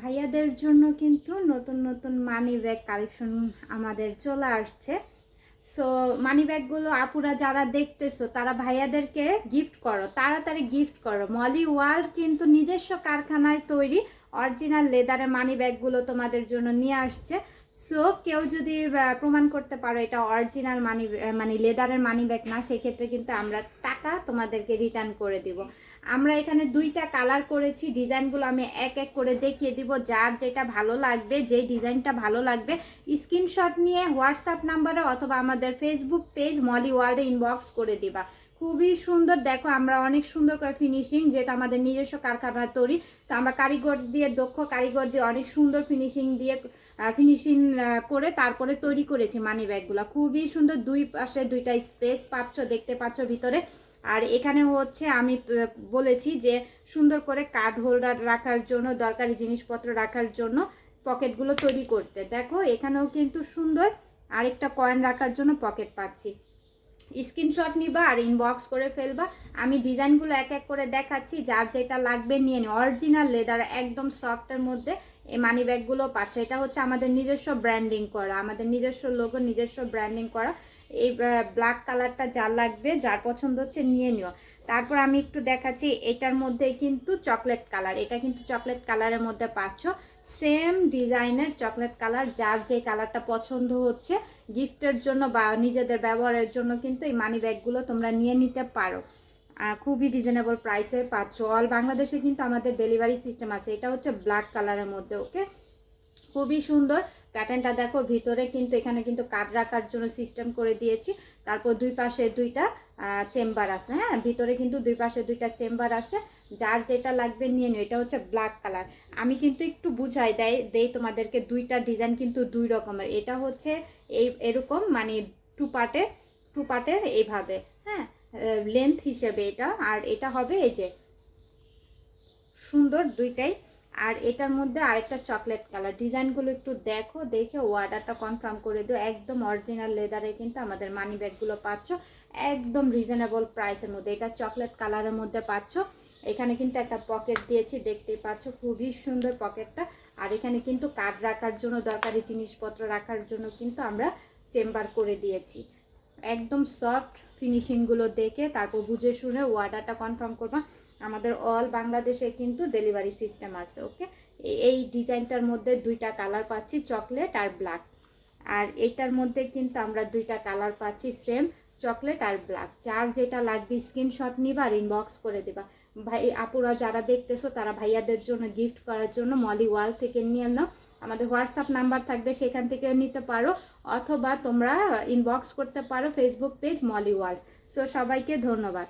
ভাইয়াদের জন্য কিন্তু নতুন নতুন মানি ব্যাগ কালেকশন আমাদের চলে আসছে। সো মানি ব্যাগগুলো আপুরা যারা দেখতেছো, তারা ভাইয়াদেরকে গিফট করো, তাড়াতাড়ি গিফট করো। মলি ওয়ার্ল্ড কিন্তু নিজস্ব কারখানায় তৈরি অরিজিনাল লেদারের মানি ব্যাগগুলো তোমাদের জন্য নিয়ে আসছে। সো কেউ যদি প্রমাণ করতে পারো এটা অরিজিনাল মানি মানে লেদারের মানি ব্যাগ না, সেক্ষেত্রে কিন্তু আমরা টাকা তোমাদেরকে রিটার্ন করে দিব। আমরা এখানে দুইটা কালার করেছি ডিজাইনগুলো আমি এক এক করে দেখিয়ে দিব। যার যেটা ভালো লাগবে যে ডিজাইনটা ভালো লাগবে স্ক্রিনশট নিয়ে হোয়াটসঅ্যাপ নাম্বারে অথবা আমাদের ফেসবুক পেজ মলি ওয়ার্ল্ডে ইনবক্স করে দিবা। খুবই সুন্দর। দেখো, আমরা অনেক সুন্দর করে ফিনিশিং যেটা আমাদের নিজস্ব কারখানার তৈরি, তো আমরা কারিগর দিয়ে, দক্ষ কারিগর দিয়ে অনেক সুন্দর ফিনিশিং দিয়ে ফিনিশিং করে তারপরে তৈরি করেছি মানি ব্যাগগুলো খুবই সুন্দর। দুই পাশে দুইটা স্পেস পাচ্ছ, দেখতে পাচ্ছ ভিতরে। আর এখানে হচ্ছে আমি বলেছি যে সুন্দর করে কার্ড হোল্ডার রাখার জন্য, দরকারি জিনিসপত্র রাখার জন্য পকেটগুলো তৈরি করতে। দেখো, এখানেও কিন্তু সুন্দর আরেকটা কয়েন রাখার জন্য পকেট পাচ্ছি। স্ক্রিনশট নিবা আর ইনবক্স করে ফেলবা। আমি ডিজাইনগুলো এক এক করে দেখাচ্ছি, যার যেটা লাগবে নিয়ে নি। অরিজিনাল লেদার একদম সফটের মধ্যে এই মানি ব্যাগগুলো পাচ্ছ। এটা হচ্ছে আমাদের নিজস্ব ব্র্যান্ডিং করা, আমাদের নিজস্ব লোগো নিজস্ব ব্র্যান্ডিং করা। এই ব্ল্যাক কালারটা যার লাগবে, যার পছন্দ হচ্ছে নিয়ে নিও। তারপর আমি একটু দেখাচ্ছি, এটার মধ্যে কিন্তু চকলেট কালার এটা কিন্তু চকলেট কালারের মধ্যে পাচ্ছ। সেম ডিজাইনের চকলেট কালার যার যে কালারটা পছন্দ হচ্ছে গিফটের জন্য বা নিজেদের ব্যবহারের জন্য কিন্তু এই মানি ব্যাগগুলো তোমরা নিয়ে নিতে পারো। খুবই রিজনেবল প্রাইসে পাচ্ছ। অল বাংলাদেশে কিন্তু আমাদের ডেলিভারি সিস্টেম আছে। এটা হচ্ছে ব্ল্যাক কালারের মধ্যে ওকে খুবই সুন্দর। প্যাটার্নটা দেখো, ভিতরে কিন্তু, এখানে কিন্তু কাঠ রাখার জন্য সিস্টেম করে দিয়েছি। তারপর দুই পাশে দুইটা চেম্বার আছে হ্যাঁ? ভিতরে কিন্তু দুই পাশে দুইটা চেম্বার আছে। যার যেটা লাগবে নিয়ে নিও। এটা হচ্ছে ব্ল্যাক কালার আমি কিন্তু একটু বুঝাই দেয় দেই তোমাদেরকে দুইটা ডিজাইন কিন্তু দুই রকমের। এটা হচ্ছে এই, এরকম মানে টু পার্টের টু পার্টের এইভাবে হ্যাঁ? লেন্থ হিসেবে এটা, আর এটা হবে এই যে সুন্দর দুইটাই। আর এটার মধ্যে আরেকটা চকলেট কালার ডিজাইনগুলো একটু দেখো, দেখে অর্ডারটা কনফার্ম করে দিও। একদম অরিজিনাল লেদারে কিন্তু আমাদের মানি ব্যাগগুলো পাচ্ছ। একদম রিজনেবল প্রাইসের মধ্যে। এটা চকলেট কালারের মধ্যে পাচ্ছ। এখানে কিন্তু একটা পকেট দিয়েছি, দেখতেই পাচ্ছ। খুবই সুন্দর পকেটটা আর এখানে কিন্তু কার্ড রাখার জন্য, দরকারি জিনিসপত্র রাখার জন্য কিন্তু আমরা চেম্বার করে দিয়েছি। একদম সফট ফিনিশিংগুলো দেখে তারপর বুঝে শুনে অর্ডারটা কনফার্ম করবা। আমাদের অল বাংলাদেশে কিন্তু ডেলিভারি সিস্টেম আছে ওকে এই ডিজাইনটার মধ্যে দুইটা কালার পাচ্ছি চকলেট আর ব্ল্যাক আর এইটার মধ্যে কিন্তু আমরা দুইটা কালার পাচ্ছি সেম চকলেট আর ব্ল্যাক যার যেটা লাগবে স্ক্রিনশট নিবা আর ইনবক্স করে দেবা। ভাই, আপুরা যারা দেখতেছো, তারা ভাইয়াদের জন্য গিফট করার জন্য মলি ওয়াল থেকে নিয়ে নাও। আমাদের হোয়াটসঅ্যাপ নাম্বার থাকবে, সেখান থেকে নিতে পারো। অথবা তোমরা ইনবক্স করতে পারো Facebook page Molly world so সবাইকে ধন্যবাদ।